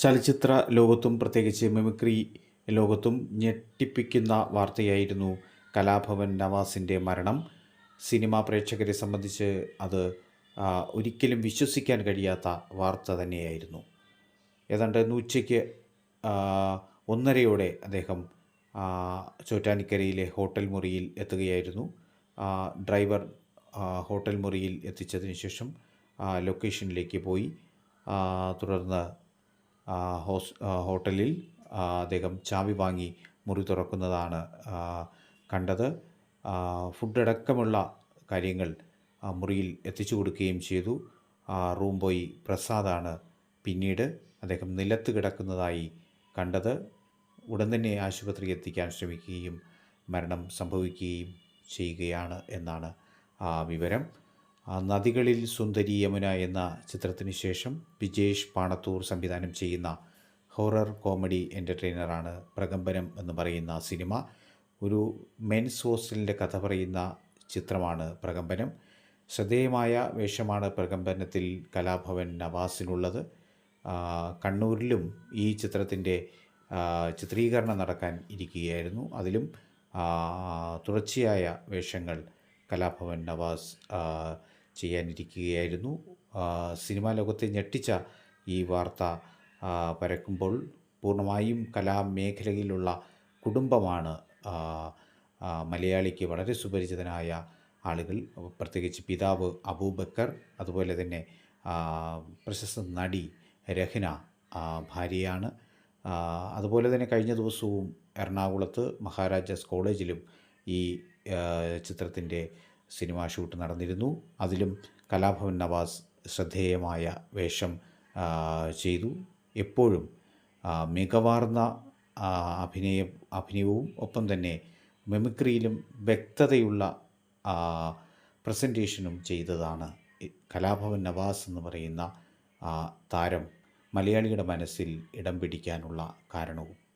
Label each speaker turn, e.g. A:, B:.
A: ചലച്ചിത്ര ലോകത്തും പ്രത്യേകിച്ച് മിമിക്രി ലോകത്തും ഞെട്ടിപ്പിക്കുന്ന വാർത്തയായിരുന്നു കലാഭവൻ നവാസിന്റെ മരണം. സിനിമാ പ്രേക്ഷകരെ സംബന്ധിച്ച് അത് ഒരിക്കലും വിശ്വസിക്കാൻ കഴിയാത്ത വാർത്ത തന്നെയായിരുന്നു. ഏതാണ്ട് ആ, ഒന്നരയോടെ അദ്ദേഹം ചോറ്റാനിക്കരയിലെ ഹോട്ടൽ മുറിയിൽ എത്തുകയായിരുന്നു. ഡ്രൈവർ ഹോട്ടൽ മുറിയിൽ എത്തിച്ചതിന് ശേഷം ലൊക്കേഷനിലേക്ക് പോയി. തുടർന്ന് ഹോസ് ഹോട്ടലിൽ അദ്ദേഹം ചാവി വാങ്ങി മുറി തുറക്കുന്നതാണ് കണ്ടത്. ഫുഡ് അടക്കമുള്ള കാര്യങ്ങൾ മുറിയിൽ എത്തിച്ചു കൊടുക്കുകയും ചെയ്തു. റൂം ബോയ് പ്രസാദാണ് പിന്നീട് അദ്ദേഹം നിലത്ത് കിടക്കുന്നതായി കണ്ടത്. ഉടൻ തന്നെ ആശുപത്രിയിൽ എത്തിക്കാൻ ശ്രമിക്കുകയും മരണം സംഭവിക്കുകയും ചെയ്യുകയാണ് എന്നാണ് വിവരം. ആ, നദികളിൽ സുന്ദരി യമുന എന്ന ചിത്രത്തിന് ശേഷം വിജേഷ് പാണത്തൂർ സംവിധാനം ചെയ്യുന്ന ഹൊറർ കോമഡി എന്റർടൈനറാണ് പ്രകമ്പനം എന്ന് പറയുന്ന സിനിമ. ഒരു മെൻസ് ഹോസ്റ്റലിന്റെ കഥ പറയുന്ന ചിത്രമാണ് പ്രകമ്പനം. ശ്രദ്ധേയമായ വേഷമാണ് പ്രകമ്പനത്തിൽ കലാഭവൻ നവാസിനുള്ളത്. കണ്ണൂരിലും ഈ ചിത്രത്തിന്റെ ചിത്രീകരണം നടക്കാൻ ഇരിക്കുകയായിരുന്നു. അതിലും തുടർച്ചയായ വേഷങ്ങൾ കലാഭവൻ നവാസ് ചെയ്യാനിരിക്കുകയായിരുന്നു. സിനിമാ ലോകത്തെ ഞെട്ടിച്ച ഈ വാർത്ത പരക്കുമ്പോൾ പൂർണമായും കലാമേഖലയിലുള്ള കുടുംബമാണ് മലയാളിക്ക് വളരെ സുപരിചിതനായ ആളുകൾ. പ്രത്യേകിച്ച് പിതാവ് അബൂബക്കർ അതുപോലെ തന്നെ പ്രശസ്ത നടി രഹ്ന ഭാര്യയാണ്. അതുപോലെ തന്നെ കഴിഞ്ഞ ദിവസവും എറണാകുളത്ത് മഹാരാജാസ് കോളേജിലും ഈ ചിത്രത്തിന്റെ സിനിമാ ഷൂട്ട് നടന്നിരുന്നു. അതിലും കലാഭവൻ നവാസ് ശ്രദ്ധേയമായ വേഷം ചെയ്തു. എപ്പോഴും മികവാർന്ന അഭിനയ അഭിനയവും ഒപ്പം തന്നെ മെമിക്രിയിലും വ്യക്തതയുള്ള പ്രസന്റേഷനും ചെയ്തതാണ് കലാഭവൻ നവാസ് എന്ന് പറയുന്ന താരം. മലയാളിയുടെ മനസ്സിൽ ഇടം പിടിക്കാനുള്ള കാരണവും.